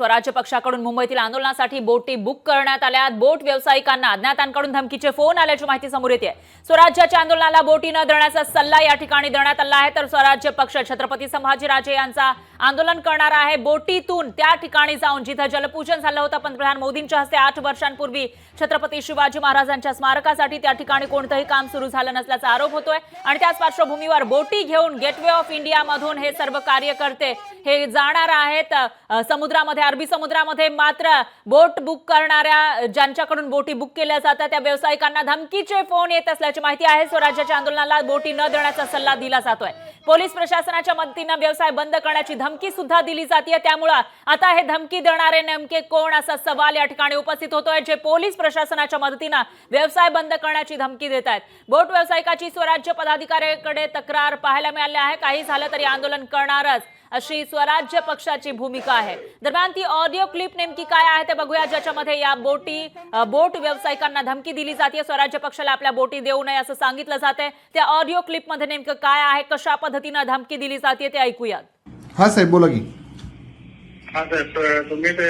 स्वराज्य पक्षाकडून मुंबईतील आंदोलनासाठी बोटी बुक करण्यात आल्या. बोट व्यावसायिकांना अज्ञातांकडून धमकीचे फोन आल्याची माहिती समोर येते. स्वराज्याच्या आंदोलनाला बोटी न देण्याचा सल्ला या ठिकाणी देण्यात आला आहे. तर स्वराज्य पक्ष छत्रपती संभाजीराजे यांचा आंदोलन करणार आहे. बोटीतून त्या ठिकाणी जाऊन जिथं जलपूजन झालं होतं पंतप्रधान मोदींच्या हस्ते आठ वर्षांपूर्वी छत्रपती शिवाजी महाराजांच्या स्मारकासाठी त्या ठिकाणी कोणतंही काम सुरू झालं नसल्याचा आरोप होतोय. आणि त्याच पार्श्वभूमीवर बोटी घेऊन गेटवे ऑफ इंडिया मधून हे सर्व कार्यकर्ते हे जाणार आहेत. समुद्रामध्ये अरबी समुद्रामध्ये मात्र बोट बुक करणाऱ्या ज्यांच्याकडून बोटी बुक केल्या जातात त्या व्यावसायिकांना धमकीचे फोन येत असल्याची माहिती आहे. स्वराज्याच्या आंदोलनाला बोटी न देण्याचा सल्ला दिला जातोय. पोलीस प्रशासनाच्या मदतीनं व्यवसाय बंद करण्याची धमकी सुद्धा दिली जाते त्यामुळं आता हे धमकी देणारे नेमके कोण असा सवाल या ठिकाणी उपस्थित होतोय जे पोलीस प्रशासनाच्या मदतीनं व्यवसाय बंद करण्याची धमकी देत आहेत. बोट व्यावसायिकाची स्वराज्य पदाधिकाऱ्याकडे तक्रार पाहायला मिळाली आहे. काही झालं तरी आंदोलन करणारच. अशी स्वराज्य पक्षाची भूमिका आहे. दरम्यान ती ऑडिओ क्लिप नेमकी काय आहे ते बघूया. ज्याच्यामध्ये या बोटी बोट व्यावसायिकांना धमकी दिली जाते. स्वराज्य पक्षाला आपल्या बोटी देऊ नये असं सांगितलं जाते. त्या ऑडिओ क्लिपमध्ये नेमकं काय आहे कशा पद्धतीनं धमकी दिली जाते ते ऐकूयात. हा साहेब बोला की. हा सर तर तुम्ही ते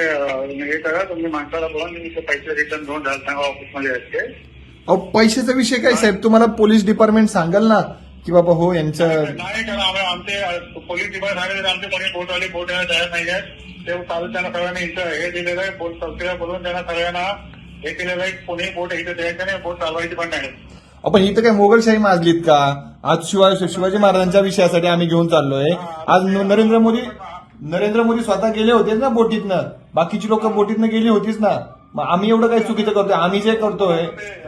हे करा. तुम्ही माणसाला बोला. मी पैसे रिटर्न घेऊन जाल सांगा ऑफिसमध्ये असते अहो पैशाचा विषय काय साहेब? तुम्हाला पोलीस डिपार्टमेंट सांगाल ना की बाबा हो यांचं नाही करा आम्ही आमचे पोलीस डिपार्टमेंट सांगितलं आमचे कोणी बोटवाले बोट यायला तयार नाही आहेत. ते चालू त्यांना सगळ्यांना इथं हे दिलेलं आहे बोट संस्थेला बोलून त्यांना सगळ्यांना हे केलेलं आहे कोणी बोट इथं द्यायचं नाही बोट चालवायची पण नाही आपण इथं काय मोगलशाही माजलीत का? आज शिवाय शिवाजी महाराजांच्या विषयासाठी आम्ही घेऊन चाललोय. आज नरेंद्र मोदी नरेंद्र मोदी स्वतः गेले होतेच ना बोटीतनं? बाकीची लोक बोटीतनं गेली होतीच ना? मग आम्ही एवढं काही चुकीचं करतोय? आम्ही जे करतोय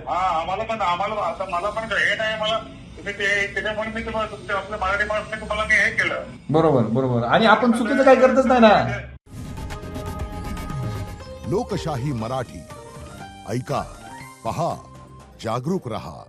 हा आम्हाला पण आम्हाला मला पण हे नाही मला तुम्ही ते त्याच्यामुळे मी तुम्हाला तुमच्या आपल्या मराठी माणसाने तुम्हाला मी हे केलं. बरोबर बरोबर. आणि आपण चुकीचं काही करतच नाही ना. लोकशाही मराठी. ऐका पहा जागरूक रहा.